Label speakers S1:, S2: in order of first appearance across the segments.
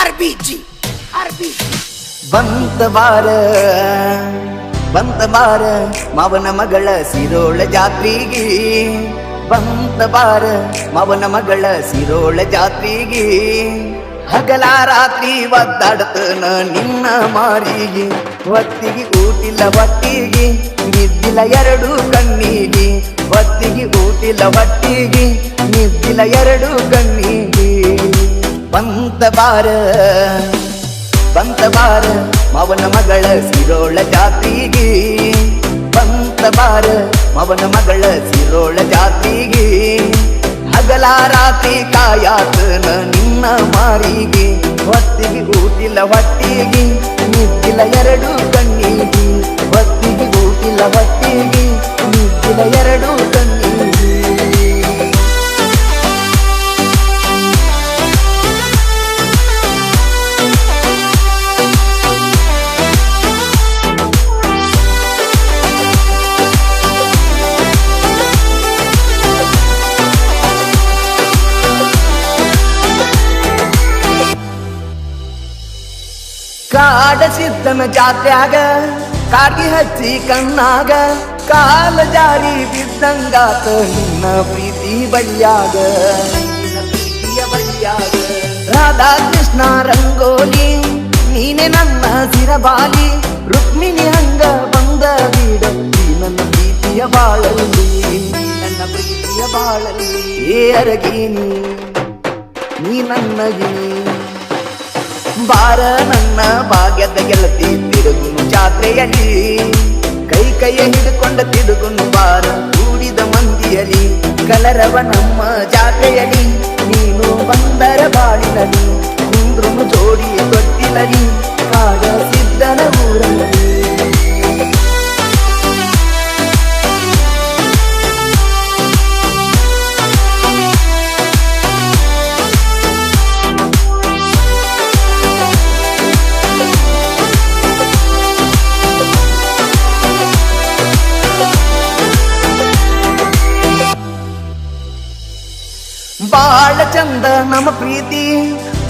S1: ಆರ್ಬಿಜಿ ಅರ್ಬಿಜಿ
S2: ಬಂತ ಬಾರ ಬಂತ ಬಾರ ಮಾವನ ಮಗಳ ಸಿರೋಳ ಜಾತ್ರೆಗೆ. ಬಂತ ಬಾರ ಮಾವನ ಮಗಳ ಸಿರೋಳ ಜಾತ್ರೆಗೆ. ಹಗಲ ರಾತ್ರಿ ಒದ್ದಾಡ್ತನ ನಿನ್ನ ಮಾರಿಗೆ. ಒತ್ತಿಗೆ ಊಟಿಲ್ಲ ಹೊಟ್ಟಿಗೆ ನಿದ್ದಿಲ್ಲ ಎರಡು ಕಣ್ಣಿಗೆ. ಒತ್ತಿಗೆ ಊಟಿಲ್ಲ ಹೊಟ್ಟಿಗೆ ನಿದ್ದಿಲ್ಲ ಎರಡು ಕಣ್ಣಿಗೆ. ಬಂತ ಬಾರ ಬಂತ ಬಾರ, ಮವನ ಮಗಳ ಸಿರೋಳ ಜಾತಿಗೆ. ಬಂತ ಬಾರ, ಮವನ ಮಗಳ ಸಿರೋಳ ಜಾತಿಗೆ. ಹಗಲ ರಾತ್ರಿ ಕಾಯಾತನ ನಿನ್ನ ಮಾರಿಗೆ. ಹೊತ್ತಿಗೆ ಊಟಿಲ್ಲ ಹೊಟ್ಟಿಗೆ ನಿದ್ದಿಲ್ಲ ಎರಡು ಕಣ್ಣಿಗೆ. ಹೊತ್ತಿಗೆ ಊಟಿಲ್ಲ ಹೊಟ್ಟಿಗೆ ನಿದ್ದಿಲ್ಲ ಎರಡು ಕಣ್ಣಿಗೆ. ಕಾಡ ಸಿದ್ದನ ಜಾತ್ಯಾಗ ಕಾಗಿ ಹಚ್ಚಿ ಕಣ್ಣಾಗ, ಕಾಲ ಜಾರಿ ಬಿದ್ದಂಗಾತ ನಿನ್ನ ಪ್ರೀತಿ ಬಳ್ಯಾಗ ಪ್ರೀತಿಯ ಬಳ್ಯಾಗ ರಾಧಾ ಕೃಷ್ಣ ರಂಗೋಲಿ, ನೀನೆ ನನ್ನ ಸಿರಬಾಲಿ, ರುಕ್ಮಿಣಿ ಹಂಗ ಬಂದ ಬೀಡ ನನ್ನ ಪ್ರೀತಿಯ ಬಾಳಲ್ಲಿ. ನನ್ನ ಪ್ರೀತಿಯ ಬಾಳಲ್ಲಿ, ಏ ಅರಗಿನಿ ನೀ ನನ್ನ ಗಿನಿ ಬಾರ ನನ್ನ ಭಾಗ್ಯದ ಗೆಲತಿ ತಿರುಗುನು ಜಾತ್ರೆಯಲ್ಲಿ. ಕೈ ಕೈಯ ಹಿಡ್ಕೊಂಡ ತಿರುಗುನು ಬಾರ ಕೂಡಿದ ಮಂದಿಯಲಿ ಕಲರವ ನಮ್ಮ ಜಾತ್ರೆಯಲ್ಲಿ. ನೀನು ಬಂದರ ಬಾಳಿನಲ್ಲಿ. ಬಾಳ ಚಂದ ನಮ್ಮ ಪ್ರೀತಿ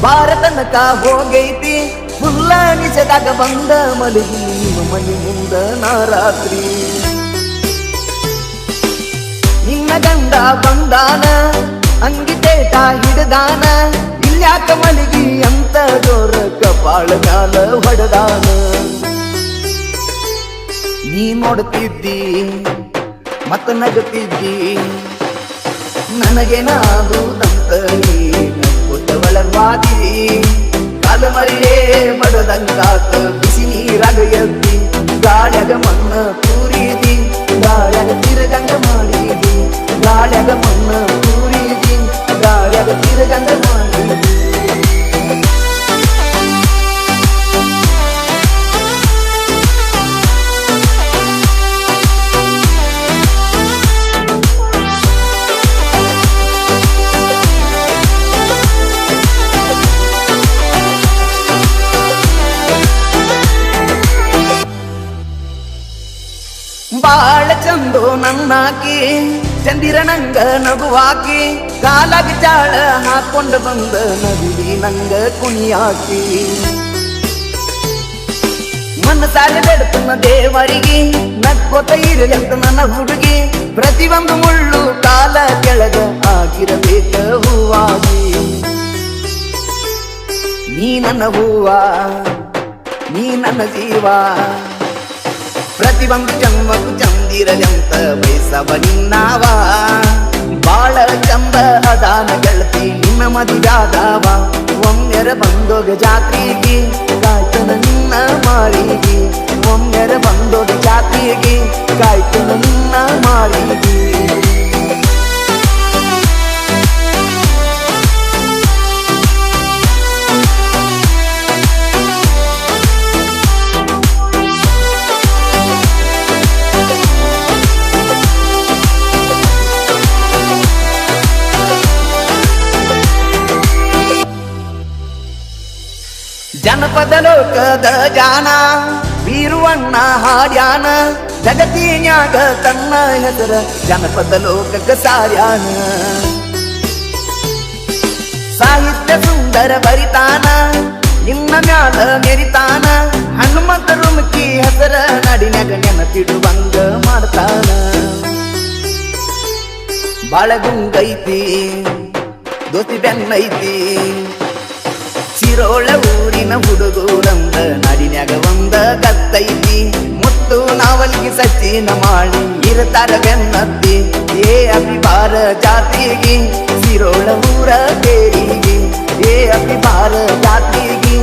S2: ಭಾರತನಕ ಹೋಗೈತಿ. ಫುಲ್ಲ ನಿಜದಾಗ ಬಂದ ಮಲಗಿ ನಿಮ್ಮ ಮನೆ ಮುಂದ ನಾ ರಾತ್ರಿ. ನಿನ್ನ ಗಂಡ ಬಂದಾನ, ಅಂಗಿ ತೇಟ ಹಿಡದಾನ ಇಲ್ಯಾಕ ಮಲಗಿ ಅಂತ ಜೋರ ಕಪಾಳ ಮ್ಯಾಲ ಹೊಡೆದಾನ. ನೀ ನೋಡ್ತಿದ್ದಿ, ಮತ್ತ ನಗತಿದ್ದಿ ನನಗೇನಾಗುವುದಂತ ಕೊಟ್ಟವಳವಾದಿ ಬಡದಂಗಾತ ಬಿಸಿ ನೀರಾಗ ಎದ್ದಿ ಗಾಳ್ಯಾಗ ಮಣ್ಣ ತೂರಿದಿ ಬಾಳ ಚಂದು ನನ್ನಾಕಿ ಚಂದಿರ ನಂಗ ನಗುವಾಕಿ, ಕಾಲಾಗ ಜಾಳ ಹಾಕೊಂಡು ಬಂದ ನದಿ ನಂಗ ಕುಣಿಯಾಕಿ. ಮನಸಾರೆ ಬೆಡ್ತನ ದೇವರಿಗೆ, ನಕ್ಕೋತ ಇರಲಂತ ನನ್ನ ಹುಡುಗಿ, ಪ್ರತಿಯೊಂದು ಮುಳ್ಳು ಕಾಲ ಕೆಳಗ ಆಗಿರಬೇಕ ಹೂವಾಗಿ. ನೀ ನನ್ನ ಹೂವ, ನೀ ನನ್ನ ಜೀವ. ಪ್ರತಿಯೊಂದು ಜನ್ಮಕ್ಕೂ ಚಂದಿರಲೆಂತ ವಯಸ್ಸವ ನಿನ್ನಾವ ಬಾಳ ಚಂದ ಅದಾನ ಗೆಳತಿ, ನಿನ್ನ ಮದಿಗಾದವ ಒಮ್ಮೆರ ಬಂದೋಗ ಜಾತ್ರೆಗೆ, ಕಾಯ್ತನ ನಿನ್ನ ಮಾಳಿಗೆ. ಒಮ್ಮೆರ ಬಂದೋಗ ಜಾತ್ರೆಗೆ, ಕಾಯ್ತನ ನಿನ್ನ ಮಾಳಿಗೆ. ಜನಪದ ಲೋಕದ ಜಾನ ಬೀರುವಣ್ಣ ಹಾಡ್ಯಾನ, ಜಗತ್ತಿನ್ಯಾಗ ತನ್ನ ಹೆಸರ ಜನಪದ ಲೋಕಕ್ಕ ಸಾರ್ಯಾನ. ಸಾಹಿತ್ಯ ಸುಂದರ ಬರಿತಾನ, ನಿನ್ನ ಮ್ಯಾಲ ಮೆರಿತಾನ ಹನುಮಂತ ರುಮಕಿ ಹೆಸರ ನಡಿನ್ಯಾಗ ನೆನಪಿಡುವಂಗ ಮಾಡ್ತಾನ. ಬಾಳಗುಂಗೈತಿ ದೋತಿ ಬೆನ್ನೈತಿ ಸಿರೋಳ ಊರಿನ ಹುಡುಗೂರಂದ ನಾಡಿನ್ಯಾಗ ಒಂದ ಕತ್ತೈತಿ ಮುತ್ತು ನಾವಲ್ಗಿ ಸಚಿನ ಮಾಡಿ ಇರತಾರ ಬೆನ್ನತ್ತಿ. ಏ ಅಭಿಬಾರ ಜಾತಿಗಿ ಸಿರೋಳ ಊರ ತೇರಿಗೆ. ಏ ಅಭಿಬಾರ ಜಾತಿಗಿ